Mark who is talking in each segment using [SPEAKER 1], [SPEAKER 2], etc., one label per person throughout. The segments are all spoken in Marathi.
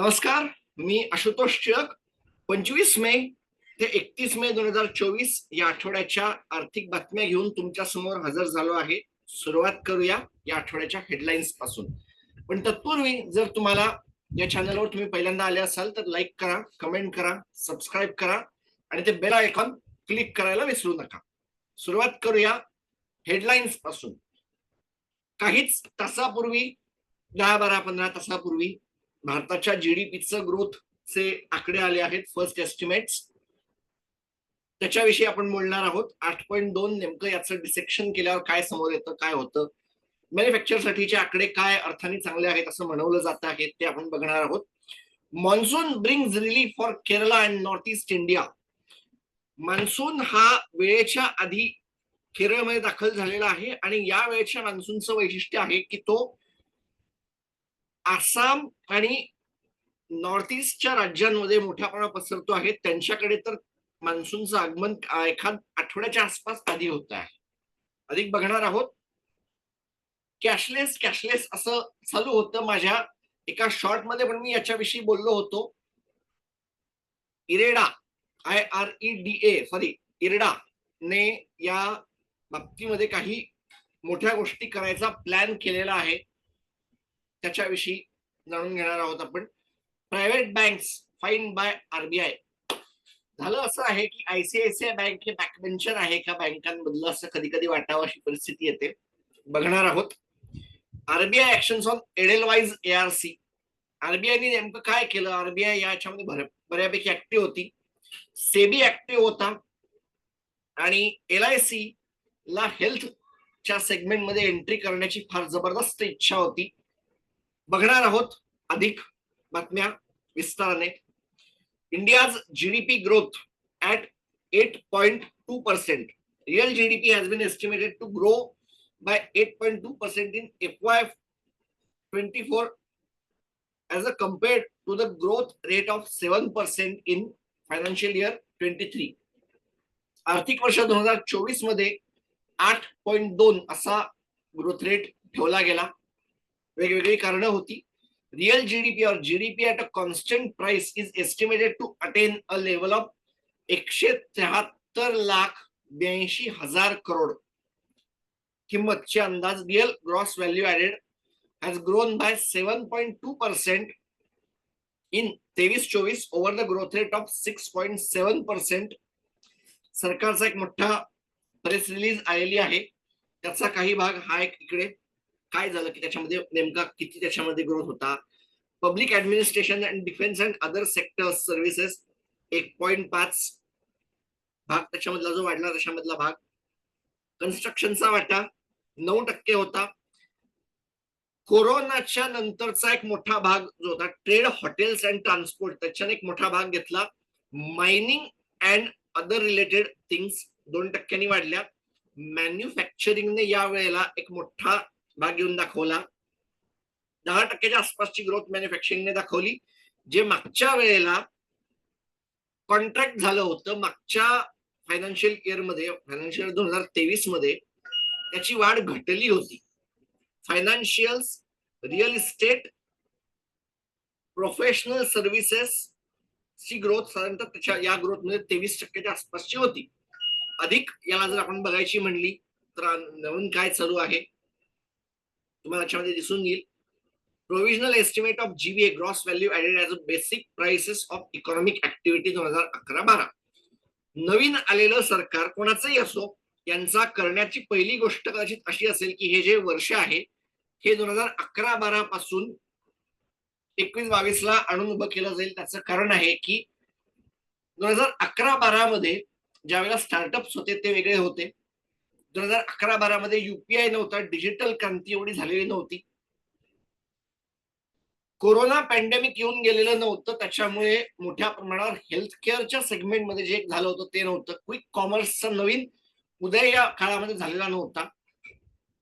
[SPEAKER 1] नमस्कार मी आशुतोष टिळक. पंचवीस मे ते एकतीस मे दोन हजार चोवीस या आठवड्याच्या आर्थिक बातम्या घेऊन तुमच्यासमोर हजर झालो आहे. सुरुवात करूया या आठवड्याच्या हेडलाईन्सपासून. पण तत्पूर्वी जर तुम्हाला या चॅनलवर तुम्ही पहिल्यांदा आले असाल तर लाईक करा कमेंट करा सबस्क्राईब करा आणि ते बेल आयकॉन क्लिक करायला विसरू नका. सुरुवात करूया हेडलाईन्सपासून. काहीच तासापूर्वी दहा बारा पंधरा तासापूर्वी भारताच्या जीडीपीचं ग्रोथचे आकडे आले आहेत फर्स्ट एस्टिमेट्स त्याच्याविषयी आपण बोलणार आहोत. आठ पॉईंट दोन नेमकं याचं डिसेक्शन केल्यावर काय समोर येतं काय होतं? मॅन्युफॅक्चरसाठीचे आकडे काय अर्थाने चांगले आहेत असं म्हणवलं जात आहे ते आपण बघणार आहोत. Monsoon brings relief for Kerala and north east India monsoon हा वेळेच्या आधी केरळमध्ये दाखल झालेला आहे आणि या वेळेच्या मान्सूनचं वैशिष्ट्य आहे की तो आसाम आणि नॉर्थ ईस्टच्या राज्यांमध्ये मोठ्या प्रमाणात पसरतो आहे. त्यांच्याकडे तर मान्सूनचं आगमन एखाद आठवड्याच्या आसपास आधी होत आहे. अधिक बघणार आहोत. कॅशलेस कॅशलेस असं चालू होतं माझ्या एका शॉर्टमध्ये पण मी याच्याविषयी बोललो होतो. IREDA I R E D A sorry IRDA ने या बाबतीमध्ये काही मोठ्या गोष्टी करायचा प्लॅन केलेला आहे. त्याच्याविषयी जाणून घेणार आहोत आपण. Private banks fine by RBI झालं असं आहे की आयसीआयसीआय बँक हे बॅकबेंचर आहे का बँकांमधलं असं कधी कधी वाटावं अशी परिस्थिती येते. बघणार आहोत. RBI action on Edelweiss ARC आरबीआयने नेमकं काय केलं? आरबीआय याच्यामध्ये भर- बऱ्यापैकी ऍक्टिव्ह होती. सेबी ऍक्टिव्ह होता. आणि एल आय सी ला हेल्थच्या सेगमेंटमध्ये एंट्री करण्याची फार जबरदस्त इच्छा होती. बघणार आहोत अधिक बातम्या विस्ताराने. India's GDP growth at eight point two percent real GDP has been estimated to grow by eight point two percent in F Y twenty four as a compare to the growth rate of seven percent in financial year twenty three आर्थिक वर्ष दोन हजार चोवीसमध्ये आठ पॉइंट दोन असा ग्रोथ रेट ठेवला गेला. वेगवेगळी कारणं होती. Real GDP or GDP at a constant price is estimated to attain a level of एकशे त्र्याहत्तर लाख ब्याऐंशी हजार करोड. किंमतचे अंदाज real gross value added as growth by seven point two percent in तेवीस चोवीस over the growth rate of six point seven percent सरकारचा एक मोठा प्रेस रिलीज आलेली आहे. त्याचा काही भाग हा एक इकडे काय झालं की त्याच्यामध्ये नेमका किती त्याच्यामध्ये ग्रोथ होता? Public administration and defence and other sector services एक पॉईंट पाच भाग त्याच्यामधला जो वाढला त्याच्यामधला भाग. कन्स्ट्रक्शनचा वाटा नऊ टक्के होता. कोरोनाच्या नंतरचा एक मोठा भाग जो होता ट्रेड हॉटेल्स अँड ट्रान्सपोर्ट त्याच्याने एक मोठा भाग घेतला. Mining and other related things दोन टक्क्यांनी वाढल्या. मॅन्युफॅक्चरिंगने या वेळेला एक मोठा भाग घेऊन दाखवला. दहा टक्क्याच्या आसपासची ग्रोथ मॅन्युफॅक्चरिंगने दाखवली. जे मागच्या वेळेला कॉन्ट्रॅक्ट झालं होतं मागच्या फायनान्शियल इयरमध्ये फायनान्शियल दोन हजार तेवीसमध्ये त्याची वाढ घटली होती. Financials real estate professional services ची ग्रोथ साधारणतः त्याच्या या ग्रोथमध्ये तेवीस टक्क्याच्या आसपासची होती. अधिक याला जर आपण बघायची म्हणली तर नवीन काय चालू आहे? तुम्हाला याच्यामध्ये दिसून येईल. Provisional estimate of GBA gross value added as a basic prices of economic activity दोन हजार अकरा बारा. नवीन आलेलं सरकार कोणाचंही असो यांचा करण्याची पहिली गोष्ट कदाचित अशी असेल की हे जे वर्ष आहे हे दोन हजार अकरा बारा पासून एकवीस बावीस ला आणून उभं केलं जाईल. त्याचं कारण आहे की दोन हजार अकरा बारा मध्ये ज्यावेळेला स्टार्टअप्स होते ते वेगळे होते. दोन हजार अकरा बारा मध्ये युपीआय नव्हता डिजिटल क्रांती एवढी झालेली नव्हती. कोरोना पॅन्डेमिक येऊन गेलेलं नव्हतं त्याच्यामुळे मोठ्या प्रमाणावर हेल्थ केअरच्या सेगमेंटमध्ये जे झालं होतं ते नव्हतं. क्विक कॉमर्सचा नवीन उदय या काळामध्ये झालेला नव्हता.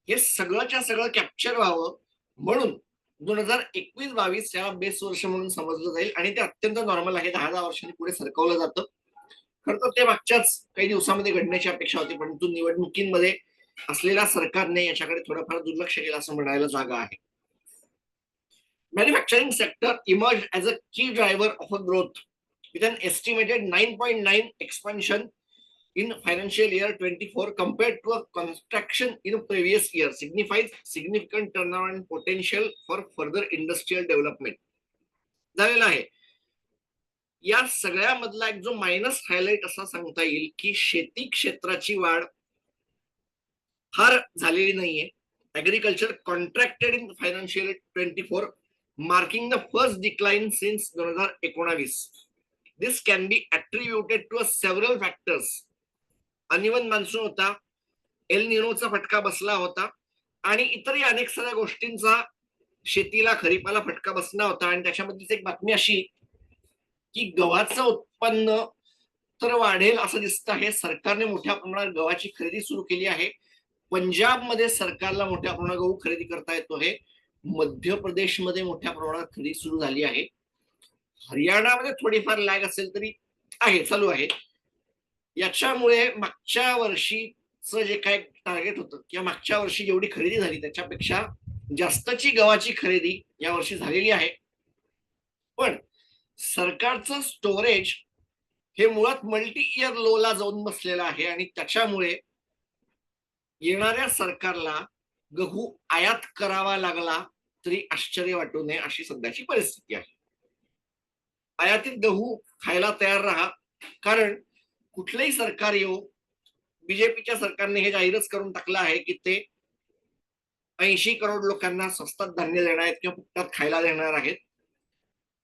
[SPEAKER 1] हे सगळंच्या सगळं कॅप्चर व्हावं म्हणून दोन हजार एकवीस बावीस याला बेस वर्ष म्हणून समजलं जाईल आणि ते अत्यंत नॉर्मल आहे. दहा दहा वर्षांनी पुढे सरकवलं जातं. खर तर ते मागच्याच काही दिवसामध्ये घडण्याची अपेक्षा होती परंतु निवडणुकींमध्ये असलेल्या सरकारने याच्याकडे थोडंफार दुर्लक्ष केलं असं म्हणायला जागा आहे. Manufacturing sector emerge as a key driver of a growth with an estimated nine point nine expansion in financial year twenty four compared to a construction in previous year signifies significant turn potential for further industrial development झालेलं आहे. या सगळ्यामधला एक जो मायनस हायलाइट असा सांगता येईल की शेती क्षेत्राची वाढ फार झालेली नाहीये. Agriculture contracted in financial twenty four marking the first decline since दोन हजार एकोणावीस. This can be attributed to a several factors uneven monsoon होता एल निनोचा फटका बसला होता आणि इतरही अनेक साऱ्या गोष्टींचा शेतीला खरीपाला फटका बसला होता. आणि त्याच्यामध्येच एक बातमी अशी की गव्हाचं उत्पन्न तर वाढेल असं दिसतं आहे. सरकारने मोठ्या प्रमाणात गव्हाची खरेदी सुरू केली आहे. पंजाबमध्ये सरकारला मोठ्या प्रमाणात गहू खरेदी करता येतो आहे. मध्य प्रदेशमध्ये मोठ्या प्रमाणात खरेदी सुरू झाली आहे. हरियाणामध्ये थोडीफार लॅग असेल तरी आहे चालू आहे. याच्यामुळे मागच्या वर्षीचं जे काय टार्गेट होतं किंवा मागच्या वर्षी जेवढी खरेदी झाली त्याच्यापेक्षा जास्तची गव्हाची खरेदी या वर्षी झालेली आहे. पण सरकारचं स्टोरेज हे मुळात मल्टी इयर लोला जाऊन बसलेलं आहे आणि त्याच्यामुळे येणाऱ्या सरकारला गहू आयात करावा लागला तरी आश्चर्य वाटू नये अशी सध्याची परिस्थिती आहे. आयातीत गहू खायला तयार राहा. कारण कुठलंही सरकार येऊ बीजेपीच्या सरकारने हे जाहीरच करून टाकलं आहे की ते ऐंशी करोड लोकांना स्वस्तात धान्य देणार आहेत किंवा फुकटात खायला देणार आहेत.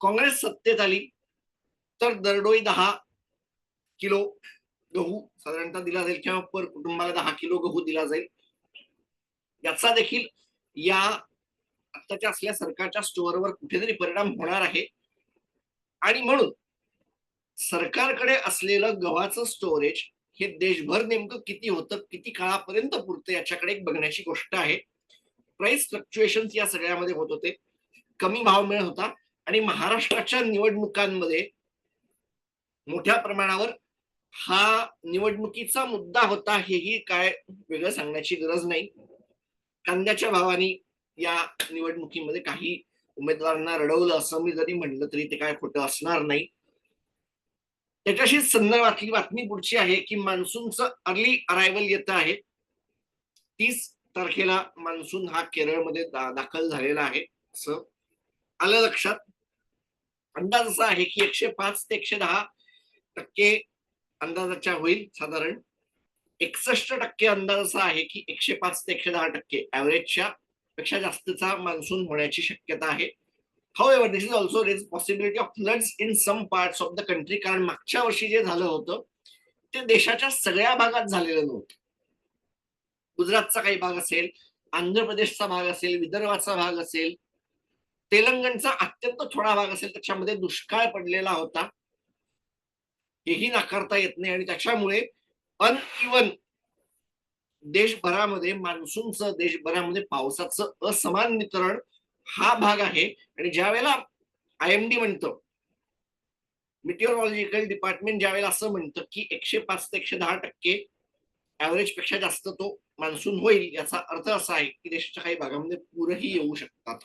[SPEAKER 1] काँग्रेस सत्तेत आली तर दरडोई दहा किलो गहू साधारणतः दिला जाईल किंवा पर कुटुंबाला दहा किलो गहू दिला जाईल. याचा देखील या आत्ताच्या असल्या सरकारच्या स्टोअरवर कुठेतरी परिणाम होणार आहे. आणि म्हणून सरकारकडे असलेलं गव्हाचं स्टोरेज हे देशभर नेमकं किती होतं किती काळापर्यंत पुरतं याच्याकडे एक बघण्याची गोष्ट आहे. प्राइस फ्लक्च्युएशन या सगळ्यामध्ये होत होते. कमी भाव मिळत होता. आणि महाराष्ट्राच्या निवडणुकांमध्ये मोठ्या प्रमाणावर हा निवडणुकीचा मुद्दा होता हेही काय वेगळं सांगण्याची गरज नाही. कांद्याच्या भावाने या निवडणुकीमध्ये काही उमेदवारांना रडवलं असं मी जरी म्हणलं तरी ते काय खोटं असणार नाही. त्याच्याशी संदर्भातली बातमी पुढची आहे की मान्सूनचं अर्ली अरायवल येत आहे. तीस तारखेला मान्सून हा केरळमध्ये दा, दाखल झालेला आहे असं आलं लक्षात. अंदाज असा आहे की एकशे पाच ते एकशे दहा टक्के अंदाजाच्या होईल साधारण. एकसष्ट टक्के अंदाज असा आहे की एकशे पाच ते एकशे दहा टक्के ऍव्हरेजच्या पेक्षा जास्तचा मान्सून होण्याची शक्यता आहे. However, this is also is possibility of floods in some parts of the country कारण मागच्या वर्षी जे झालं होतं ते देशाच्या सगळ्या भागात झालेलं नव्हतं. गुजरातचा काही भाग असेल आंध्र प्रदेशचा भाग असेल विदर्भाचा भाग असेल तेलंगणचा अत्यंत थोडा भाग असेल त्याच्यामध्ये दुष्काळ पडलेला होता. हेही नाकारता येत नाही आणि त्याच्यामुळे अनइवन देशभरामध्ये मान्सूनचं देशभरामध्ये पावसाचं असमान वितरण हा भाग आहे. आणि ज्या वेळेला आय एम डी म्हणतं मिटिओलॉजिकल डिपार्टमेंट ज्या वेळेला असं म्हणतं की एकशे पाच ते एकशे दहा टक्के ऍव्हरेजपेक्षा जास्त तो मान्सून होईल याचा अर्थ असा आहे की देशाच्या काही भागामध्ये पूरही येऊ शकतात.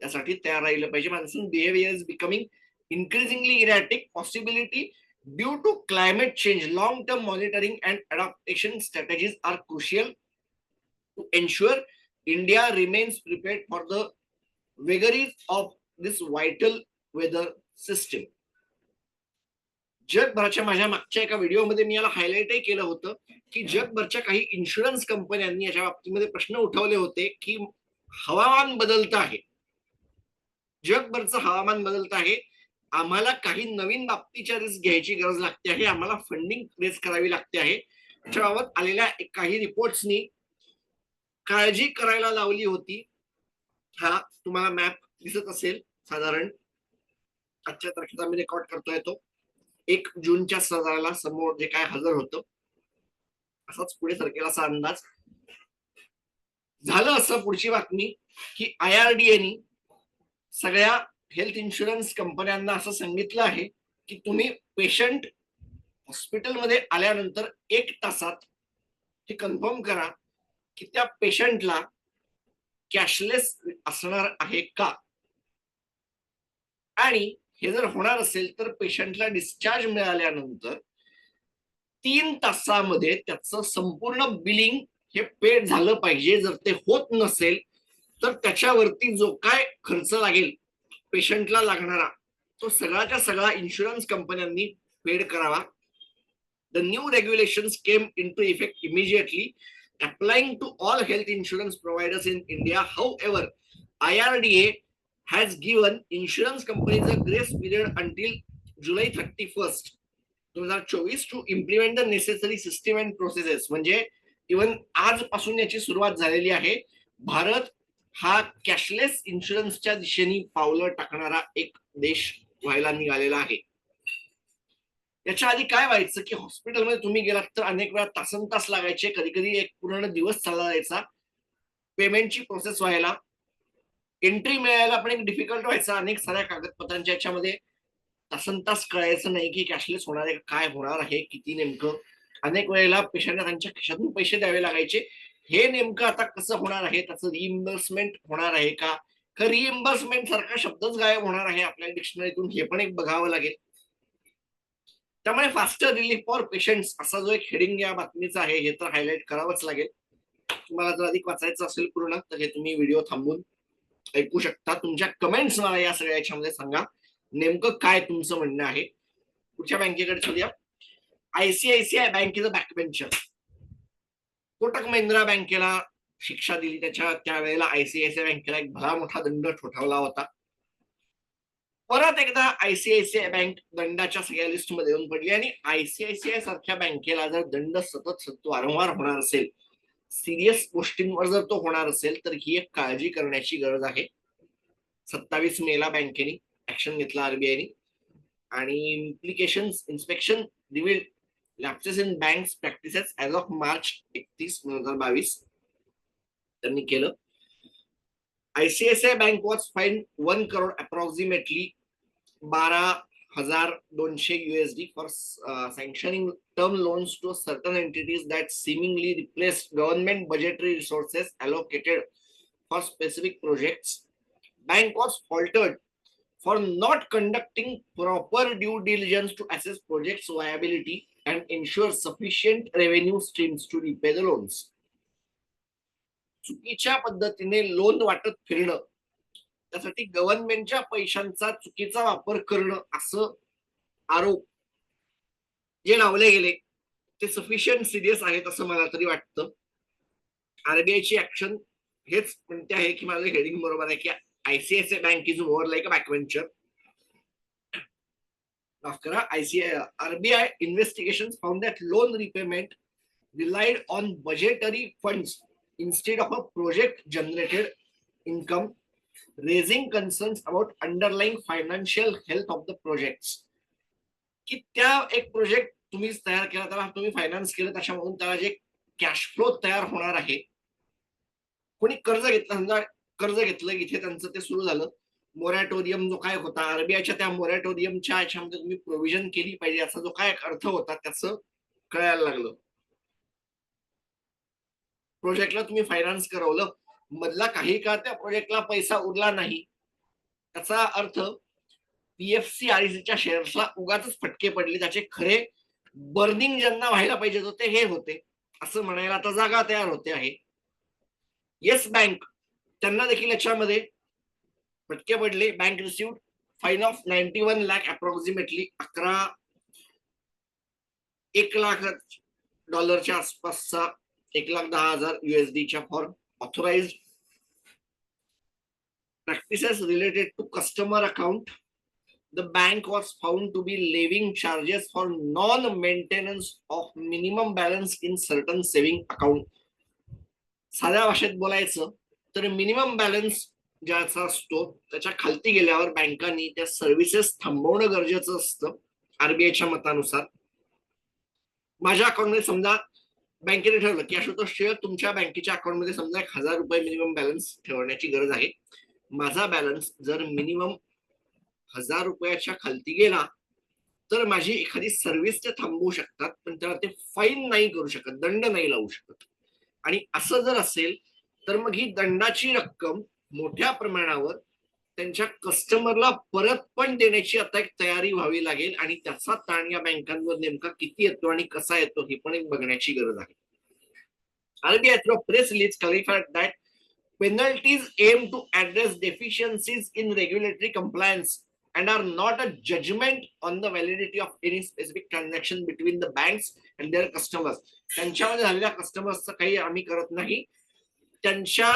[SPEAKER 1] त्यासाठी तयार राहिलं पाहिजे. Monsoon behaviour is becoming increasingly erratic possibility due to climate change long term monitoring and adaptation strategies are crucial to ensure India remains prepared for the vagaries of this vital weather system जगभराच्या माझ्या मागच्या एका व्हिडिओमध्ये मी याला हायलाइटही केलं होतं की जगभरच्या काही इन्शुरन्स कंपन्यांनी याच्या बाबतीमध्ये प्रश्न उठवले होते की हवामान बदलत आहे. जगभरचं हवामान बदलत आहे. आम्हाला काही नवीन बाबतीच्या रिस्क घ्यायची गरज लागते आहे. आम्हाला फंडिंग रेस करावी लागते आहे. त्याबाबत आलेल्या काही रिपोर्ट्सनी काळजी करायला लावली होती. हा तुम्हाला मॅप दिसत असेल साधारण. आजच्या तारखेचा मी रेकॉर्ड करतोय तो. एक जूनच्या सजाराला समोर जे काय हजर होतं. असाच पुढे सरकेला असा अंदाज. झालं असं पुढची बातमी की आय आर डी एनी सगळ्या हेल्थ इन्शुरन्स कंपन्यांना असं सांगितलं आहे की तुम्ही पेशंट हॉस्पिटलमध्ये आल्यानंतर एक तासात हे कन्फर्म करा की त्या पेशंटला कॅशलेस असणार आहे का? आणि हे जर होणार असेल तर पेशंटला डिस्चार्ज मिळाल्यानंतर तीन तासामध्ये त्याचं संपूर्ण बिलिंग हे पेड झालं पाहिजे. जर ते होत नसेल तर त्याच्यावरती जो काय खर्च लागेल. पेशंटला लागणारा तो सगळ्याच्या सगळा इन्शुरन्स कंपन्यांनी पेड करावा. The new regulation came into effect immediately applying to all health insurance providers in India however I R D A has given insurance कंपनीचा grace period until July thirty first दोन हजार चोवीस to implement the necessary system and processes म्हणजे इवन आजपासून याची सुरुवात झालेली आहे. भारत हा कॅशलेस इन्शुरन्सच्या दिशेने पावलं टाकणारा एक देश व्हायला निघालेला आहे. याच्या आधी काय व्हायचं की हॉस्पिटलमध्ये तुम्ही गेलात तर अनेक वेळा तासन तास लागायचे कधी कधी एक पूर्ण दिवस चालला जायचा पेमेंटची प्रोसेस व्हायला एंट्री मिळायला पण एक डिफिकल्ट व्हायचा. अनेक साऱ्या कागदपत्रांच्या याच्यामध्ये तासन तास कळायचं नाही की कॅशलेस होणार आहे काय होणार आहे किती नेमकं. अनेक वेळेला पेशंटला त्यांच्या खिशातून पैसे द्यावे लागायचे. हे नेमकं आता कसं होणार आहे? त्याचं रिइम्बर्समेंट होणार आहे का? रिइम्बर्समेंट सारखा शब्दच गायब होणार आहे आपल्या डिक्शनरीतून हे पण एक बघावं लागेल. त्यामुळे फास्टर रिलीफ फॉर पेशंट्स असा जो एक हेडिंग या बातमीचा आहे हे तर हायलाईट करावंच लागेल. तुम्हाला जर अधिक वाचायचं असेल पूर्ण तर हे तुम्ही व्हिडिओ थांबून ऐकू शकता. तुमच्या कमेंट्स मला या सगळ्या याच्यामध्ये सांगा. नेमकं काय तुमचं म्हणणं आहे? पुढच्या बँकेकडे चलूया आयसीआयसीआय बँकेचं बॅकबेंचर कोटक महिंद्रा बँकेला शिक्षा दिली. त्याच्या त्यावेळेला आयसीआयसीआय बँकेला एक भला मोठा दंड ठोठावला होता. परत एकदा आयसीआयसीआय बँक दंडाच्या सगळ्या लिस्टमध्ये येऊन पडली आणि आयसीआयसीआय सारख्या बँकेला जर दंड सतत सतत वारंवार होणार असेल सिरियस गोष्टींवर जर तो होणार असेल तर ही एक काळजी करण्याची गरज आहे. सत्तावीस मेला बँकेने ऍक्शन घेतला आरबीआयने आणि implication inspection revealed lapses in banks practices as of March एकतीस दोन हजार बावीस त्यांनी केलं ICICI bank was fine one crore approximately बारा हजार दोनशे USD for sanctioning term loans to certain entities that seemingly replaced government budgetary resources allocated for specific projects. Bank was faltered for not conducting proper due diligence to assess projects viability and ensure sufficient revenue streams to repay the loans. चुकीच्या पद्धतीने लोन वाटत फिरणं त्यासाठी गव्हर्नमेंटच्या पैशांचा चुकीचा वापर करणं असं आरोप जे लावले गेले ते सफिशियंट सिरियस आहेत असं मला तरी वाटतं आरबीआयची ऍक्शन हेच म्हणते आहे की माझं हेडिंग बरोबर आहे की ICICI bank is more like a back venture माफ करा ICI RBI investigation found that loan repayment relied on budgetary funds instead of a project generated income raising concerns about underlying financial health of the projects की त्या एक प्रोजेक्ट तुम्हीच तयार केला त्याला तुम्ही फायनान्स केलं त्याच्यामधून त्याला जे कॅश फ्लो तयार होणार आहे. कोणी कर्ज घेतलं समजा कर्ज घेतलं इथे त्यांचं ते सुरू झालं. मोरॅटोरियम जो काय होता आरबीआयच्या त्या मोरॅटोरियमच्या याच्यामध्ये तुम्ही प्रोव्हिजन केली पाहिजे असा जो काय अर्थ होता त्याचं कळायला लागलं. प्रोजेक्टला तुम्ही फायनान्स करवलं. मधला काही काळ त्या प्रोजेक्टला पैसा उरला नाही. त्याचा अर्थ पीएफसी आरईसीच्या शेअर्सला उगाच फटके पडले त्याचे खरे बर्निंग ज्यांना व्हायला पाहिजे होते हे होते. असं म्हणायला आता जागा तयार होते आहे. येस बँक त्यांना देखील याच्यामध्ये फटके पडले bank receive fine of ninety one lakh approximately अकरा एक लाख डॉलरच्या आसपासचा एक लाख दहा हजार युएसडीच्या form authorise practices related to customer account the bank was found to be living charges for non maintenance of minimum balance in certain saving account साध्या भाषेत बोलायचं तर मिनिमम बॅलन्स ज्याचा असतो त्याच्या खालती गेल्यावर बँकांनी त्या सर्व्हिसेस थांबवणं गरजेचं असतं आरबीआयच्या मतानुसार. माझ्या अकाउंटमध्ये समजा बँकेने ठरवलं की आशुतोष शेअर तुमच्या बँकेच्या अकाउंटमध्ये समजा एक हजार रुपये मिनिमम बॅलन्स ठेवण्याची गरज आहे. माझा बॅलन्स जर मिनिमम हजार रुपयाच्या खालती गेला तर माझी एखादी सर्व्हिस ते थांबवू शकतात पण त्याला ते फाईन नाही करू शकत दंड नाही लावू शकत. आणि असं जर असेल तर मग ही दंडाची रक्कम मोठ्या प्रमाणावर त्यांच्या कस्टमरला परत पण देण्याची आता एक तयारी व्हावी लागेल आणि त्याचा ताण या बँकांवर नेमका किती येतो आणि कसा येतो हे पण एक बघण्याची गरज आहे. आरबीआयचं press release clearly that penalties aim to address deficiencies in regulatory compliance and are not a judgment on the validity of any specific transaction between the bank and their customers त्यांच्यामध्ये झालेल्या कस्टमर्सचं काही आम्ही करत नाही. त्यांच्या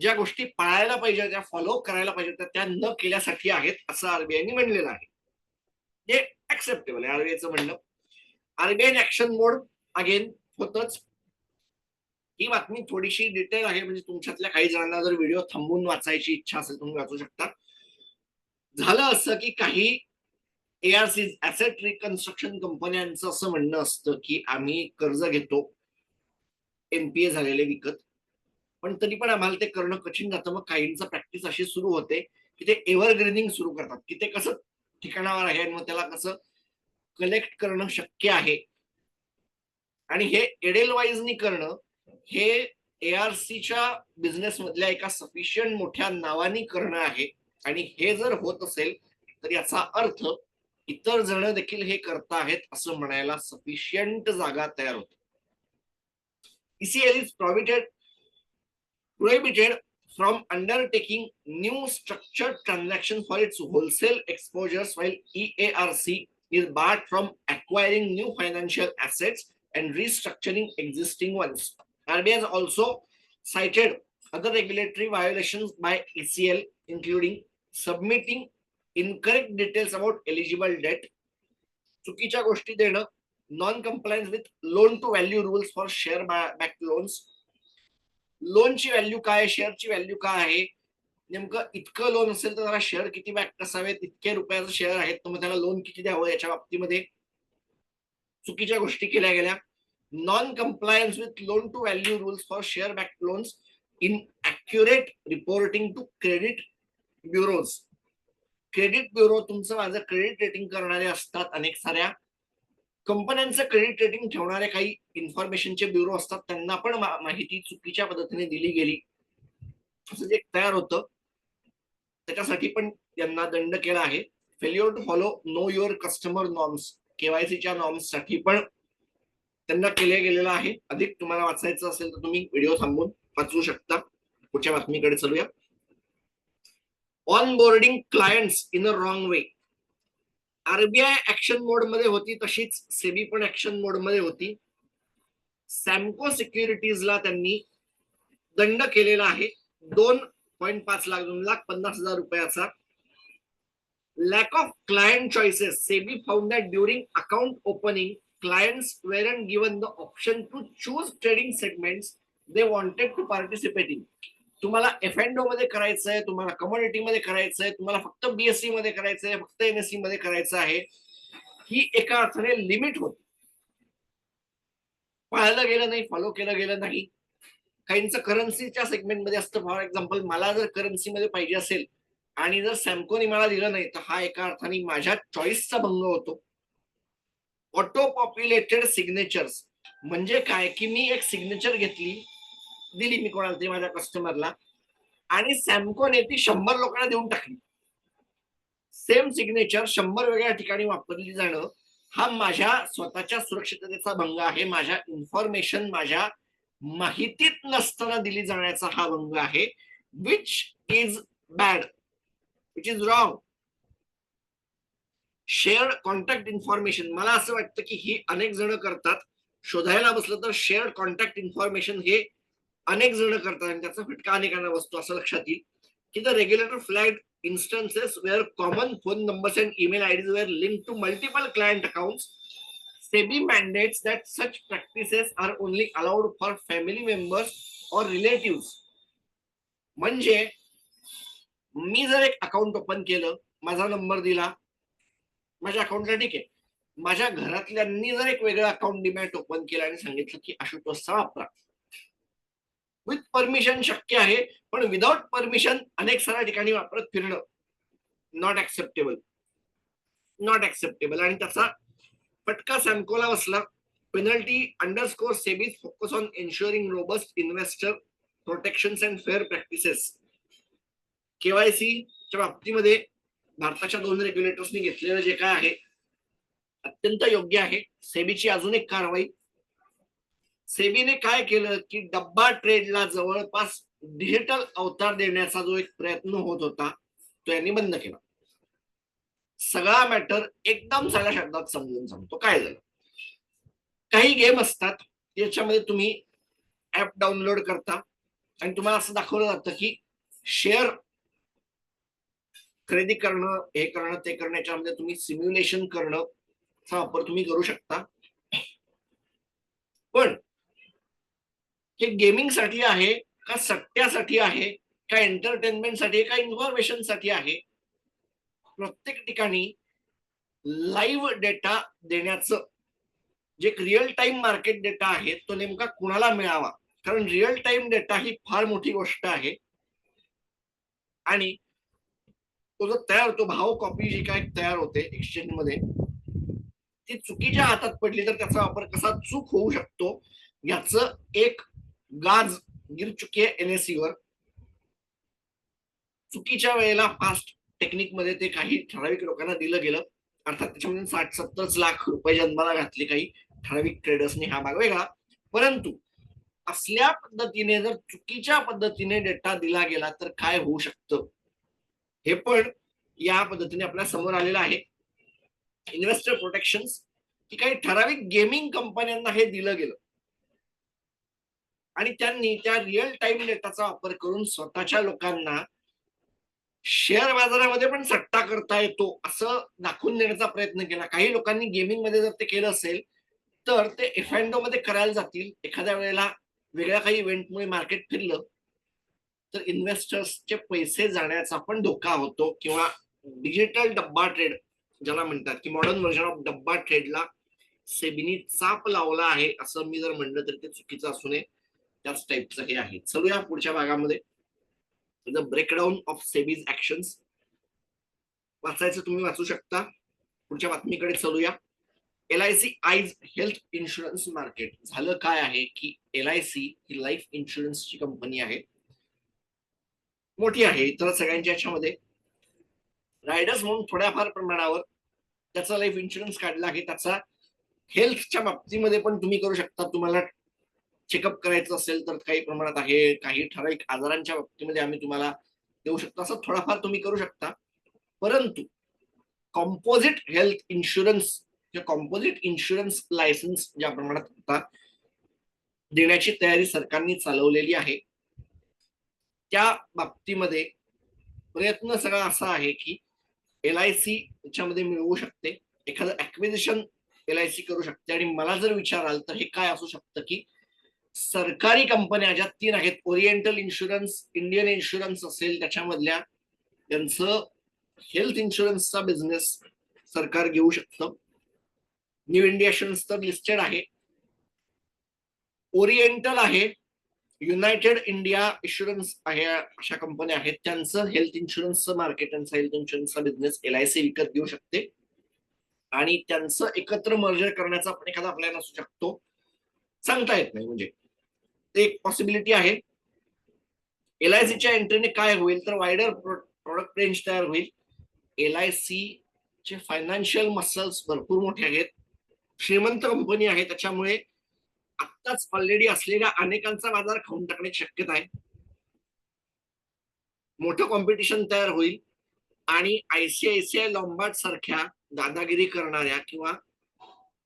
[SPEAKER 1] ज्या गोष्टी पाळायला पाहिजे त्या फॉलो करायला पाहिजे त्या न केल्यासाठी आहेत असं आरबीआयने म्हणलेलं आहे. जे ऍक्सेप्टेबल आहे आरबीआयचं म्हणणं. आरबीआय ऍक्शन मोड अगेन होतच. ही बातमी थोडीशी डिटेल आहे म्हणजे तुमच्यातल्या काही जणांना जर व्हिडिओ थांबून वाचायची इच्छा असेल तुम्ही वाचू शकता. झालं असं की काही एआरसी ऍसेट रिकन्स्ट्रक्शन कंपन्यांचं असं म्हणणं असतं की आम्ही कर्ज घेतो. एनपीए झालेले विकत. पण तरी पण आम्हाला ते करणं कठीण जातं. मग काहींचा प्रॅक्टिस अशी सुरू होते की ते एव्हरग्रीनिंग सुरू करतात. की ते कसं ठिकाणावर आहे आणि मग त्याला कसं कलेक्ट करणं शक्य आहे. आणि हे एडेल वाईजनी करणं हे एआरसीच्या बिझनेस मधल्या एका सफिशियंट मोठ्या नावानी करणं आहे. आणि हे जर होत असेल तर याचा अर्थ इतर जण देखील हे करता आहेत असं म्हणायला सफिशियंट जागा तयार होते. ECL is prohibited prohibited from undertaking new structured transactions for its wholesale exposures while EARC is barred from acquiring new financial assets and restructuring existing ones. RBI has also cited other regulatory violations by ECL, including submitting incorrect details about eligible debt, चुकीच्या गोष्टी देणं, non-compliance with loan-to-value rules for share-backed loans, लोनची व्हॅल्यू काय शेअरची व्हॅल्यू काय आहे? नेमकं इतकं लोन असेल तर त्याला शेअर किती बॅक असावेत? इतके रुपयाचं शेअर आहेत तर मग त्याला लोन किती द्यावं? याच्या बाबतीमध्ये चुकीच्या गोष्टी केल्या गेल्या. Non compliance with loan to value rules for share back loans inaccurate reporting to credit bureaus credit bureau तुमचं माझं क्रेडिट रेटिंग करणारे असतात अनेक साऱ्या. कंपन्यांचं क्रेडिट रेटिंग ठेवणारे काही इन्फॉर्मेशनचे ब्युरो असतात त्यांना पण माहिती चुकीच्या पद्धतीने दिली गेली. असं जे तयार होतं त्याच्यासाठी पण यांना दंड केला आहे. Failure to follow know your customer norms केवायसीच्या नॉर्म्ससाठी पण त्यांना केले गेलेलं आहे. अधिक तुम्हाला वाचायचं असेल तर तुम्ही व्हिडिओ थांबून वाचू शकता. पुढच्या बातमीकडे चलूया. Onboarding clients in a wrong way RBI action मोडमध्ये होती तशीच सेबी पण ऍक्शन मोडमध्ये होती. सॅमको सिक्युरिटीजला त्यांनी दंड केलेला आहे. दोन पॉईंट पाच लाख दोन लाख पन्नास हजार रुपयाचा. Lack of client choices SEBI found that during account opening clients were and given the option to choose trading segments they wanted to participate in तुम्हाला एफ एनमध्ये करायचंय तुम्हाला कमोडिटी मध्ये करायचंय तुम्हाला फक्त बीएससी मध्ये करायचंय फक्त एनएससी मध्ये करायचं आहे. ही एका अर्थाने लिमिट होती. पाळलं गेलं नाही फॉलो केलं गेलं नाही. काहींचं करन्सीच्या सेगमेंटमध्ये असतं. फॉर एक्झाम्पल मला जर करन्सी मध्ये पाहिजे असेल आणि जर सॅमकोनी मला दिलं नाही तर हा एका अर्थाने माझ्या चॉईसचा भंग होतो. ऑटो पॉप्युलेटेड सिग्नेचर्स म्हणजे काय? की मी एक सिग्नेचर घेतली दिली मी कोणाला तरी माझ्या कस्टमरला आणि सॅमकोने ती शंभर लोकांना देऊन टाकली. सेम सिग्नेचर शंभर वेगळ्या ठिकाणी वापरली जाणं हा माझ्या स्वतःच्या सुरक्षिततेचा भंग आहे. माझ्या इन्फॉर्मेशन माझ्या माहितीत नसताना दिली जाण्याचा हा भंग आहे which is bad which is wrong shared contact information मला असं वाटतं की ही अनेक जण करतात. शोधायला बसलं तर शेअर्ड कॉन्टॅक्ट इन्फॉर्मेशन हे अनेक जण करतात आणि त्याचा फटका अनेकांना बसतो असं लक्षात येईल. की the regulator flag instances where common phone numbers and email IDs were link to multiple client account SEBI mandates that such practices are only allowed for family members or relative म्हणजे मी जर एक अकाउंट ओपन केलं माझा नंबर दिला माझ्या अकाउंटला ठीक आहे. माझ्या घरातल्यांनी जर एक वेगळं अकाउंट डिमॅट ओपन केलं आणि सांगितलं की आशुतोषचा वापरा. विथ परमिशन शक्य आहे पण विदाउट परमिशन अनेक साऱ्या ठिकाणी वापरत फिरणं नॉट ऍक्सेप्टेबल नॉट ऍक्सेप्टेबल आणि त्याचा फटका सॅमकोला बसला. Penalty underscore SEBI's focus on ensuring robust investor protection and fair practices KYC च्या बाबतीमध्ये भारताच्या दोन रेग्युलेटर्सनी घेतलेलं जे काय आहे अत्यंत योग्य आहे. सेबीची अजून एक कारवाई सेबीने काय केलं की डब्बा ट्रेडला जवळपास डिजिटल अवतार देण्याचा जो एक प्रयत्न होत होता तो यांनी बंद केला. सगळा मॅटर एकदम साध्या शब्दात समजून सांगतो. काय झालं? काही गेम असतात याच्यामध्ये तुम्ही ऍप डाउनलोड करता आणि तुम्हाला असं दाखवलं जातं की शेअर खरेदी करणं हे करणं ते करणं याच्यामध्ये तुम्ही सिम्युलेशन करणं चा वापर तुम्ही करू शकता पण हे गेमिंगसाठी आहे का सट्ट्यासाठी आहे? का एंटरटेनमेंटसाठी का इन्फॉर्मेशनसाठी आहे? प्रत्येक ठिकाणी लाईव्ह डेटा देण्याचं जे रिअल टाइम मार्केट डेटा आहे तो नेमका कुणाला मिळावा? कारण रिअल टाइम डेटा ही फार मोठी गोष्ट आहे. आणि तो जो तयार होतो भाव कॉपी जी काय तयार होते एक्सचेंजमध्ये ती चुकीच्या हातात पडली तर त्याचा वापर कसा चूक होऊ शकतो? याच एक गाज गिर चुकी आहे एनएससी वर. चुकीच्या वेळेला फास्ट टेक्निकमध्ये ते काही ठराविक लोकांना दिलं गेलं. अर्थात त्याच्यामध्ये साठ सत्तर लाख रुपये जन्माला घातले काही ठराविक ट्रेडर्सनी हा भाग वेगळा. परंतु असल्या पद्धतीने जर चुकीच्या पद्धतीने डेटा दिला गेला तर काय होऊ शकतं? हे पण या पद्धतीने आपल्यासमोर आलेलं आहे. इन्व्हेस्टर प्रोटेक्शन की काही ठराविक गेमिंग कंपन्यांना हे दिलं गेलं. आणि त्यांनी त्या रिअल टाइम डेटाचा वापर करून स्वतःच्या लोकांना शेअर बाजारामध्ये पण सट्टा करता येतो असं दाखवून देण्याचा प्रयत्न केला. काही लोकांनी गेमिंगमध्ये जर ते केलं असेल तर ते एफ एफएनडो मध्ये करायला जातील. एखाद्या वेळेला वेगळ्या काही इव्हेंटमुळे मार्केट फिरलं तर इन्व्हेस्टर्सचे पैसे जाण्याचा पण धोका होतो. किंवा डिजिटल डब्बा ट्रेड ज्याला म्हणतात की मॉडर्न व्हर्जन ऑफ डब्बा ट्रेडला सेबीनी चाप लावला आहे असं मी जर म्हणलं तर ते चुकीचं असू नये. त्याच टाईपचं हे आहे. चलूया पुढच्या भागामध्ये. The breakdown of SEBI's action वाचायचं तुम्ही वाचू शकता. पुढच्या बातमीकडे चलूया. L I C eyes health insurance market झालं काय आहे की एल आय सी ही लाईफ इन्शुरन्सची कंपनी आहे. मोठी आहे. इतर सगळ्यांच्या याच्यामध्ये. रायडर्स म्हणून थोड्याफार प्रमाणावर त्याचा लाईफ इन्शुरन्स काढला आहे. त्याचा हेल्थच्या बाबतीमध्ये पण तुम्ही करू शकता. तुम्हाला चेकअप करायचं असेल तर काही प्रमाणात आहे काही ठराविक आजारांच्या बाबतीमध्ये आम्ही तुम्हाला देऊ शकतो. असं थोडाफार तुम्ही करू शकता. परंतु कॉम्पोजिट हेल्थ इन्शुरन्स किंवा कॉम्पोजिट इन्शुरन्स लायसन्स ज्या प्रमाणात होता देण्याची तयारी सरकारने चालवलेली आहे त्या बाबतीमध्ये प्रयत्न सगळा असा आहे की एल आय सी याच्यामध्ये मिळवू शकते. एखादं ऍक्विजिशन एल आय सी करू शकते. आणि मला जर विचाराल तर हे काय असू शकतं की सरकारी कंपन्या ज्या तीन आहेत ओरिएंटल इन्शुरन्स इंडियन इन्शुरन्स असेल त्याच्यामधल्या त्यांचं हेल्थ इन्शुरन्सचा बिझनेस सरकार घेऊ शकतं. न्यू इंडिया इन्शुरन्स तर लिस्टेड आहे. ओरिएंटल आहे युनायटेड इंडिया इन्शुरन्स आहे अशा कंपन्या आहेत. त्यांचं हेल्थ इन्शुरन्सचं मार्केट त्यांचा हेल्थ इन्शुरन्सचा बिझनेस एल आय सी विकत घेऊ शकते. आणि त्यांचं एकत्र मर्जर करण्याचा पण एखादा प्लॅन असू शकतो. सांगता येत नाही म्हणजे. ते एक पॉसिबिलिटी आहे. एलआयसीच्या एंट्रीने काय होईल तर वायडर प्रोडक्ट रेंज तयार होईल. एल चे फायनान्शियल मसल्स भरपूर मोठे आहेत. श्रीमंत कंपनी आहे. त्याच्यामुळे आत्ताच ऑलरेडी असलेल्या अनेकांचा बाजार खाऊन टाकण्याची शक्यता आहे. मोठं कॉम्पिटिशन तयार होईल. आणि आयसीआयसीआय लॉम्बार्ड सारख्या दादागिरी करणाऱ्या किंवा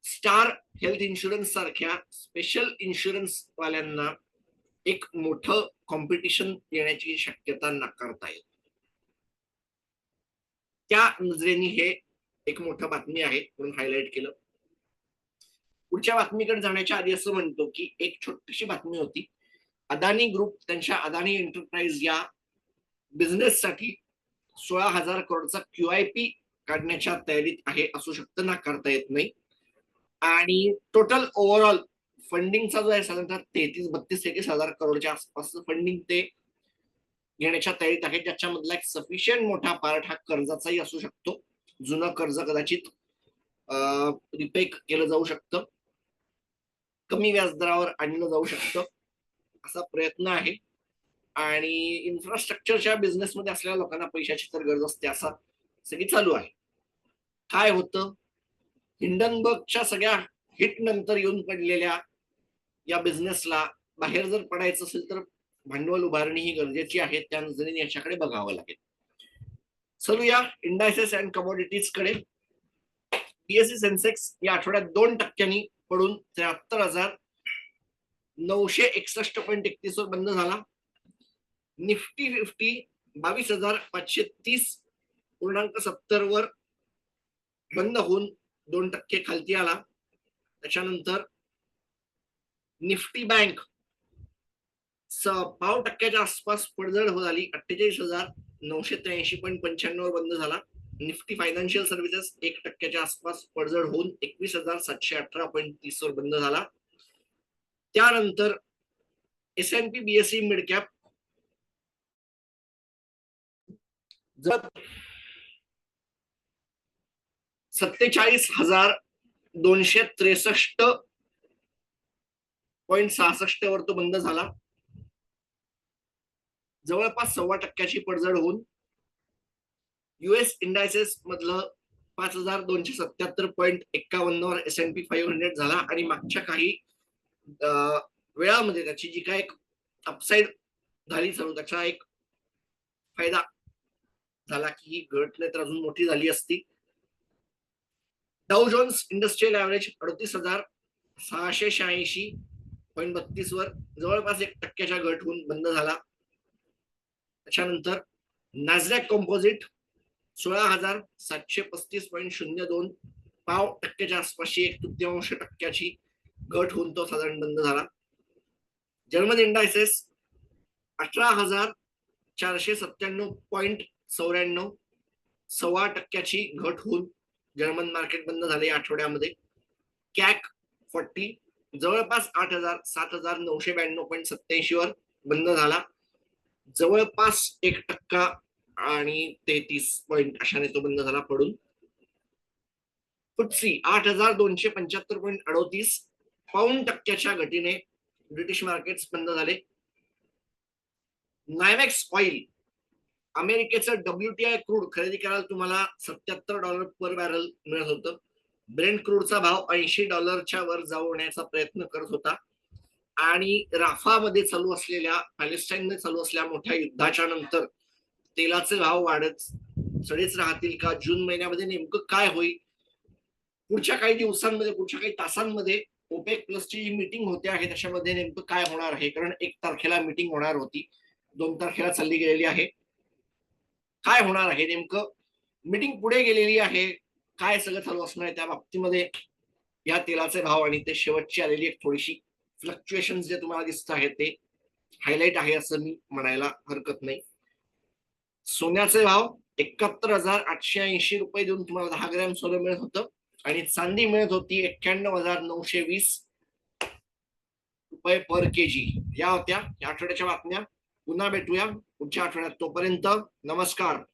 [SPEAKER 1] स्टार हेल्थ इन्शुरन्स सारख्या स्पेशल इन्शुरन्स वाल्यांना एक मोठं कॉम्पिटिशन येण्याची शक्यता नाकारता येत. त्या नजरेने हे एक मोठं बातमी आहे म्हणून हायलाइट केलं. पुढच्या बातमीकडे जाण्याच्या आधी असं म्हणतो की एक छोटीशी बातमी होती. अदानी ग्रुप त्यांच्या अदानी एंटरप्राइज या बिझनेस साठी सोळा हजार करोडचा क्यू आय पी काढण्याच्या तयारीत आहे असू शकतं नाकारता येत नाही. आणि टोटल ओव्हरऑल फंडिंगचा जो आहे साधारणतः तेहतीस बत्तीस तेहतीस हजार करोडच्या आसपास फंडिंग ते घेण्याच्या तयारीत आहे. ज्याच्यामधला एक सफिशियंट मोठा पार्ट हा कर्जाचाही असू शकतो. जुनं कर्ज कदाचित रिपे केलं जाऊ शकतं. कमी व्याजदरावर आणलं जाऊ शकतं. असा प्रयत्न आहे. आणि इन्फ्रास्ट्रक्चरच्या बिझनेसमध्ये असलेल्या लोकांना पैशाची तर गरज असते. असा सगळी चालू आहे. काय होतं? हिंडनबर्गच्या सगळ्या हिट नंतर येऊन पडलेल्या या बिझनेसला बाहेर जर पडायचं असेल तर भांडवल उभारणी ही गरजेची आहे. त्या नजरेने याच्याकडे बघावं लागेल. चलूया इंडायसेस अँड कमोडिटीजकडे. बीएससी सेन्सेक्स या आठवड्यात दोन टक्क्यांनी पडून त्र्याहत्तर हजार नऊशे एकसष्ट पॉईंट एकतीस वर बंद झाला. निफ्टी फिफ्टी बावीस हजार पाचशे तीस पूर्णांक सत्तर वर बंद होऊन दोन टक्के खालती आला. त्याच्यानंतर निफ्टी बँक पाव टक्क्याच्या आसपास पडझड हो झाली अठ्ठेचाळीस हजार नऊशे त्र्याऐंशी पॉईंट पंच्याण्णव बंद झाला. निफ्टी फायनान्शियल सर्व्हिसेस एक टक्क्याच्या आसपास पडझड होऊन एकवीस हजार सातशे अठरा पॉईंट तीस वर बंद झाला. त्यानंतर S and P BSE midcap जर सत्तेचाळीस हजार दोनशे त्रेसष्ट पॉईंट सहासष्ट वर तो बंद झाला. जवळपास सव्वा टक्क्याची पडझड होऊन युएस इंडायसेस मधलं पाच हजार दोनशे सत्याहत्तर पॉईंट एक्कावन्न वर S and P five hundred झाला आणि मागच्या काही वेळामध्ये त्याची जी काय एक अपसाईड झाली सर्व त्याचा एक फायदा झाला की ही घट नाही तर अजून मोठी झाली असती. डाऊ जोन्स इंडस्ट्रियल ऍव्हरेज अडतीस हजार सहाशे शहाऐंशी पॉईंट बत्तीस वर जवळपास एक टक्क्याच्या घट होऊन बंद झाला. त्याच्यानंतर नॅझडॅक कॉम्पोजिट सोळा हजार सातशे पस्तीस पॉईंट शून्य दोन पाव टक्क्याच्या आसपासची एक तृतीयांश टक्क्याची घट होऊन तो साधारण बंद झाला. जर्मन इंडायसेस अठरा हजार चारशे सत्त्याण्णव पॉईंट चौऱ्याण्णव सव्वा टक्क्याची घट होऊन जर्मन मार्केट बंद झाले या आठवड्यामध्ये. कॅक फोर्टी जवळपास आठ हजार सात हजार नऊशे ब्याण्णव पॉईंट सत्याऐंशी वर बंद झाला. जवळपास एक टक्का आणि तेहतीस पॉईंट अशाने तो बंद झाला पडून. फुटसी आठ हजार दोनशे पंच्याहत्तर पॉईंट अडोतीस पाऊन टक्क्याच्या घटीने ब्रिटिश मार्केट बंद झाले. नायमॅक्स ऑइल अमेरिकेचं डब्ल्यूटीआय क्रूड खरेदी करायला तुम्हाला सत्याहत्तर डॉलर पर बॅरल मिळत होतं. ब्रेंट क्रूडचा भाव ऐंशी डॉलरच्या वर जावण्याचा प्रयत्न करत होता. आणि राफामध्ये चालू असलेल्या पॅलेस्टाईनमध्ये चालू असलेल्या मोठ्या युद्धाच्या नंतर तेलाचे भाव वाढत सडेच राहतील का? जून महिन्यामध्ये नेमकं काय होईल? पुढच्या काही दिवसांमध्ये पुढच्या काही तासांमध्ये ओपेक प्लसची जी मीटिंग होते आहे त्याच्यामध्ये नेमकं काय होणार आहे? कारण एक तारखेला मीटिंग होणार होती. दोन तारखेला चालली गेलेली आहे. काय होणार आहे नेमकं? मीटिंग पुढे गेलेली आहे. काय सगळं चालू असणार आहे त्या बाबतीमध्ये? या तेलाचे भाव आणि ते शेवटची आलेली एक थोडीशी फ्लक्च्युएशन जे तुम्हाला दिसत आहे ते हायलाइट आहे असं मी म्हणायला हरकत नाही. सोन्याचे भाव एकाहत्तर हजार आठशे ऐंशी रुपये देऊन तुम्हाला दहा ग्रॅम सोनं मिळत होतं आणि चांदी मिळत होती एक्क्याण्णव हजार नऊशे वीस रुपये पर के जी या होत्या. या आठवड्याच्या बातम्या. पुन्हा भेटूया. पुढच्या आठवड्यात तोपर्यंत नमस्कार.